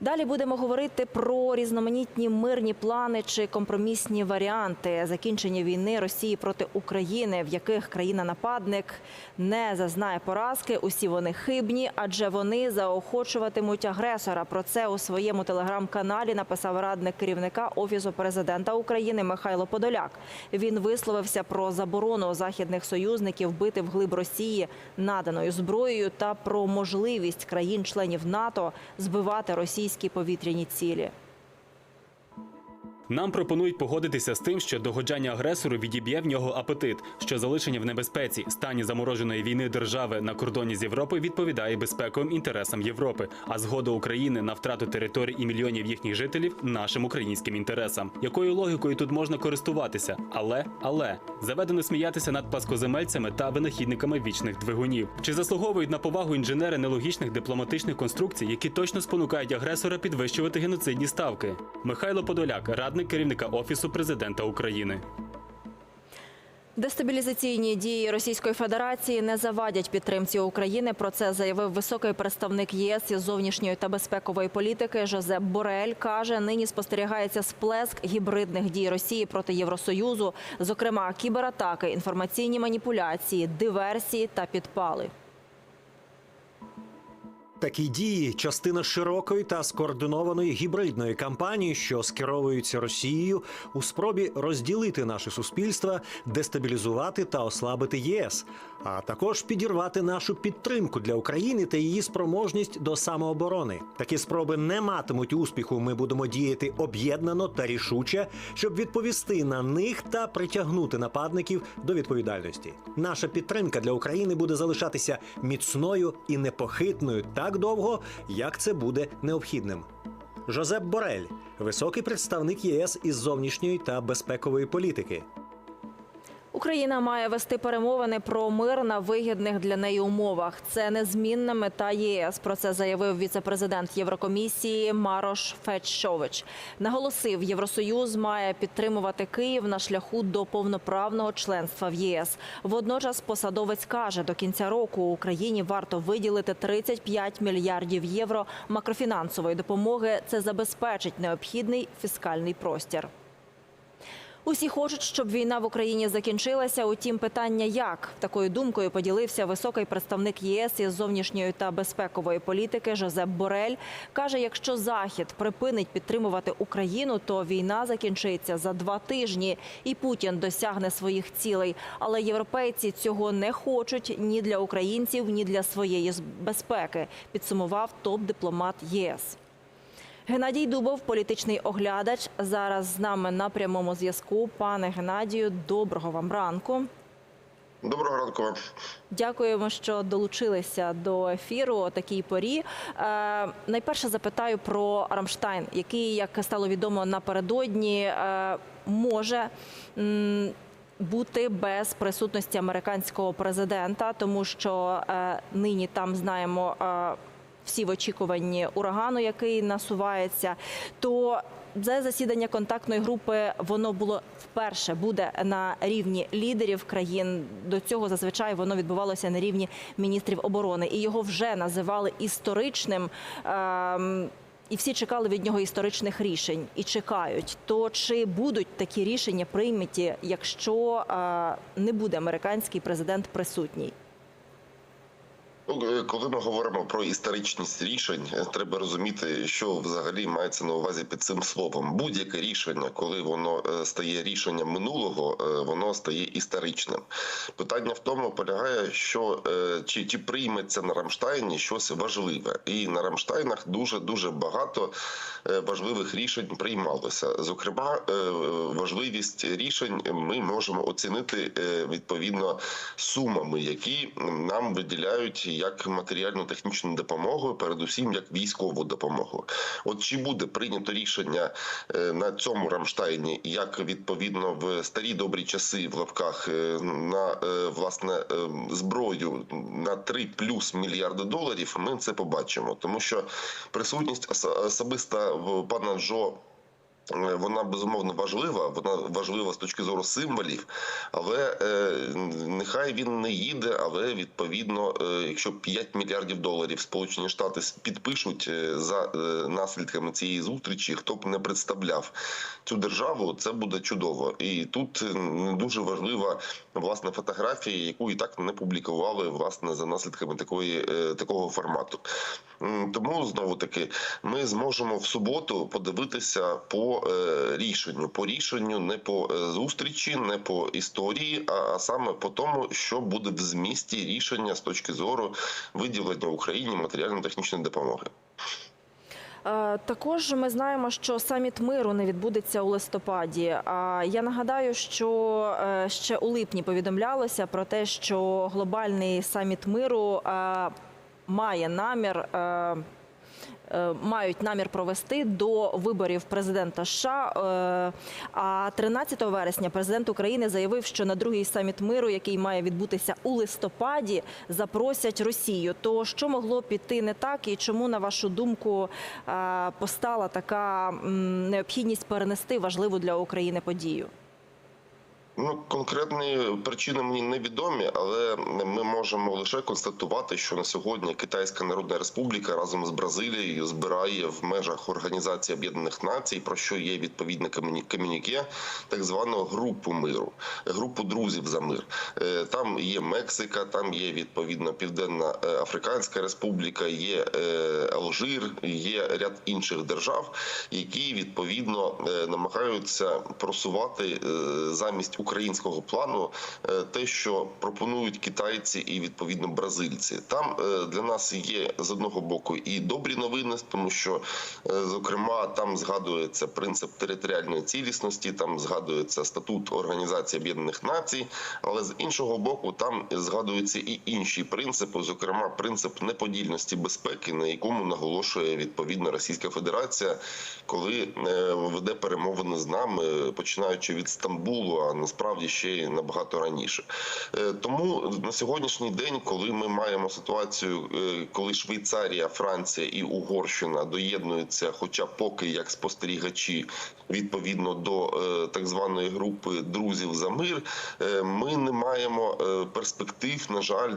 Далі будемо говорити про різноманітні мирні плани чи компромісні варіанти закінчення війни Росії проти України, в яких країна-нападник не зазнає поразки. Усі вони хибні, адже вони заохочуватимуть агресора. Про це у своєму телеграм-каналі написав радник керівника офісу президента України Михайло Подоляк. Він висловився про заборону західних союзників бити вглиб Росії наданою зброєю та про можливість країн-членів НАТО збивати російські повітряні цілі. Нам пропонують погодитися з тим, що догоджання агресору відіб'є в нього апетит, що залишення в небезпеці стані замороженої війни держави на кордоні з Європою відповідає безпековим інтересам Європи, а згода України на втрату територій і мільйонів їхніх жителів нашим українським інтересам. Якою логікою тут можна користуватися? Але але заведено сміятися над пласкоземельцями та винахідниками вічних двигунів. Чи заслуговують на повагу інженери нелогічних дипломатичних конструкцій, які точно спонукають агресора підвищувати геноцидні ставки? Михайло Подоляк, радник керівника офісу президента України. Дестабілізаційні дії Російської Федерації не завадять підтримці України. Про це заявив високий представник ЄС із зовнішньої та безпекової політики Жозеп Борель. каже, нині спостерігається сплеск гібридних дій Росії проти Євросоюзу, зокрема кібератаки, інформаційні маніпуляції, диверсії та підпали. Такі дії частина широкої та скоординованої гібридної кампанії, що скеровуються Росією у спробі розділити наше суспільство, дестабілізувати та ослабити ЄС, а також підірвати нашу підтримку для України та її спроможність до самооборони. Такі спроби не матимуть успіху. Ми будемо діяти об'єднано та рішуче, щоб відповісти на них та притягнути нападників до відповідальності. Наша підтримка для України буде залишатися міцною і непохитною так довго, як це буде необхідним. Жозеп Борель, високий представник ЄС із зовнішньої та безпекової політики. Україна має вести перемовини про мир на вигідних для неї умовах. Це незмінна мета ЄС. Про це заявив віцепрезидент Єврокомісії Марош Фетшович. Наголосив, Євросоюз має підтримувати Київ на шляху до повноправного членства в ЄС. Водночас посадовець каже, до кінця року Україні варто виділити 35 мільярдів євро макрофінансової допомоги. Це забезпечить необхідний фіскальний простір. Усі хочуть, щоб війна в Україні закінчилася. Утім, питання як такою думкою поділився високий представник ЄС із зовнішньої та безпекової політики Жозеп Борель. каже, якщо Захід припинить підтримувати Україну, то війна закінчиться за два тижні, і Путін досягне своїх цілей. Але європейці цього не хочуть ні для українців, ні для своєї безпеки. Підсумував топ-дипломат ЄС. Геннадій Дубов, політичний оглядач, зараз з нами на прямому зв'язку. Пане Геннадію, доброго вам ранку. Доброго ранку вам. Дякуємо, що долучилися до ефіру о такій порі. Е, найперше запитаю про Рамштайн, який, як стало відомо напередодні, е, може. М бути без присутності американського президента, тому що е, нині там знаємо е, всі в очікуванні урагану, який насувається, то це засідання контактної групи воно було вперше буде на рівні лідерів країн. До цього зазвичай воно відбувалося на рівні міністрів оборони, і його вже називали історичним. Ем, і всі чекали від нього історичних рішень і чекають. То чи будуть такі рішення прийняті, якщо е, не буде американський президент присутній? Ну, е, коли ми говоримо про історичність рішень, е, треба розуміти, що взагалі мається на увазі під цим словом. Будь-яке рішення, коли воно е, стає рішенням минулого, воно стає історичним. Питання в тому полягає, що чи, чи прийметься на Рамштайні щось важливе, і на Рамштайнах дуже дуже багато важливих рішень приймалося. Зокрема, важливість рішень ми можемо оцінити відповідно сумами, які нам виділяють як матеріально-технічну допомогу, передусім як військову допомогу. От чи буде прийнято рішення е, на цьому Рамштайні, як відповідно в старі добрі часи в лапках е, на е, власне зброю на 3 плюс мільярди доларів? Ми це побачимо, тому що присутність особиста пана Джо. Е, Вона безумовно важлива, вона важлива з точки зору символів, але е, нехай він не їде. Але відповідно, е, якщо 5 мільярдів доларів Сполучені Штати підпишуть е, за е, наслідками цієї зустрічі, хто б не представляв цю державу, це буде чудово. І тут е, не дуже важлива власне фотографія, яку і так не публікували власне за наслідками такої е, такого формату. Тому знову таки ми зможемо в суботу подивитися по е, рішенню, по рішенню не по е, зустрічі, не по історії, а, саме по тому, що буде в змісті рішення з точки зору виділення Україні матеріально-технічної допомоги. Е, Також ми знаємо, що саміт миру не відбудеться у листопаді. А я нагадаю, що ще у липні повідомлялося про те, що глобальний саміт миру має намір. е, е, Мають намір провести до виборів президента США. Е, А 13 вересня президент України заявив, що на другий саміт миру, який має відбутися у листопаді, запросять Росію. То що могло піти не так, і чому, на вашу думку, постала така необхідність перенести важливу для України подію? Ну, конкретні причини мені невідомі, але ми можемо лише констатувати, що на сьогодні Китайська Народна Республіка разом з Бразилією збирає в межах Організації Об'єднаних Націй, про що є відповідне комюніке, так звану групу миру, групу друзів за мир. Е, Там є Мексика, там є відповідно Південна е, Африканська Республіка, є е, Алжир, є ряд інших держав, які відповідно намагаються просувати замість українського плану е, те, що пропонують китайці і відповідно бразильці. Там е, для нас є з одного боку і добрі новини, тому що е, зокрема там згадується принцип територіальної цілісності, там згадується статут Організації Об'єднаних Націй, але з іншого боку, там згадуються і інші принципи, зокрема принцип неподільності безпеки, на якому наголошує відповідно Російська Федерація, коли веде перемовини з нами, починаючи від Стамбулу, а насправді ще й набагато раніше. Е, Тому на сьогоднішній день, коли ми маємо ситуацію, е, коли Швейцарія, Франція і Угорщина доєднуються, хоча поки як спостерігачі відповідно до е, так званої групи друзів за мир, ми не маємо перспектив, на жаль,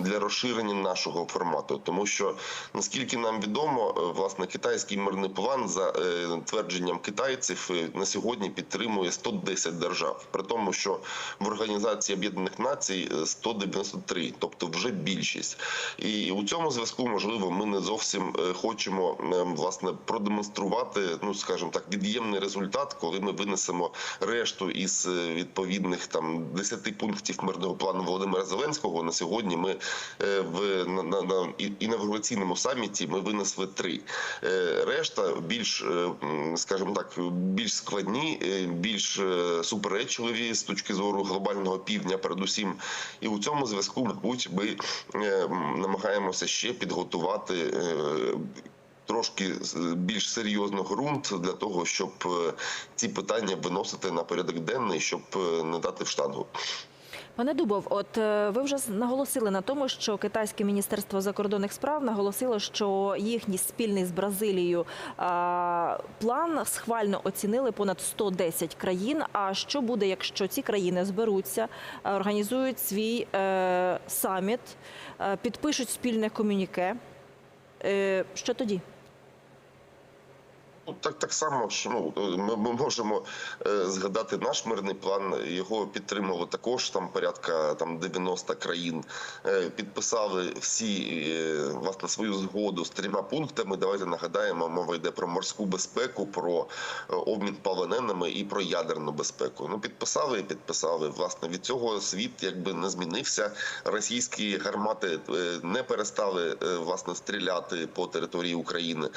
для розширення нашого формату, тому що наскільки нам відомо, власне китайський мирний план за твердженням китайців на сьогодні підтримує 110 держав, при тому, що в Організації Об'єднаних Націй е, 193, тобто вже більшість. І у цьому зв'язку, можливо, ми не зовсім е, хочемо е, власне продемонструвати, ну скажімо так, від'ємний результат, коли ми винесемо решту із е, відповідних там 10 пунктів мирного плану Володимира Зеленського. На сьогодні ми е, в на, на, на інавгураційному саміті ми винесли три. Е, Решта більш, е, скажімо так, більш складні, е, більш е, суперечливі з точки зору глобального півдня, передусім. І у цьому зв'язку, мабуть, ми е, намагаємося ще підготувати. е, Трошки більш серйозно ґрунт для того, щоб е, ці питання виносити на порядок денний, щоб не дати в штангу. Пане Дубов, от е, ви вже наголосили на тому, що китайське міністерство закордонних справ наголосило, що їхній спільний з Бразилією план схвально оцінили понад 110 країн. А що буде, якщо ці країни зберуться, е, організують свій е, саміт, підпишуть спільне комюніке? Що тоді? Ну, так, так само ж ну, е, ми, ми можемо е, згадати наш мирний план. Його підтримало також там порядка там 90 країн. Е, підписали всі е, власне свою згоду з трьома пунктами. Давайте нагадаємо, мова йде про морську безпеку, про е, обмін полоненими і про ядерну безпеку. Ну підписали і підписали. Власне від цього світ якби не змінився. Російські гармати е, не перестали е, власне стріляти по території України.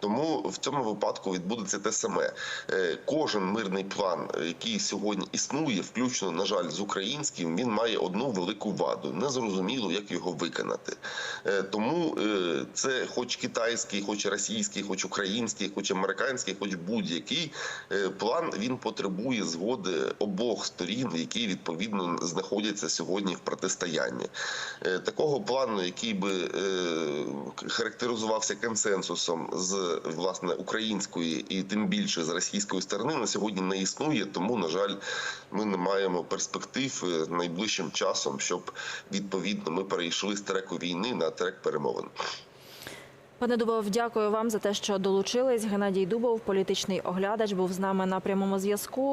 Тому в цьому випадку відбудеться те саме. Е, Кожен мирний план, який сьогодні існує, включно на жаль, з українським, він має одну велику ваду. Незрозуміло, як його виконати. Е, Тому е, це, хоч китайський, хоч російський, хоч український, хоч американський, хоч будь-який план, він потребує згоди обох сторін, які відповідно знаходяться сьогодні в протистоянні. Такого плану, який би характеризувався консенсусом з власне українським української і тим більше з російської сторони на сьогодні не існує. Тому, на жаль, ми не маємо перспектив е, найближчим часом, щоб відповідно ми перейшли з треку війни на трек перемовин. Пане Дубов, дякую вам за те, що долучились. Геннадій Дубов, політичний оглядач, був з нами на прямому зв'язку.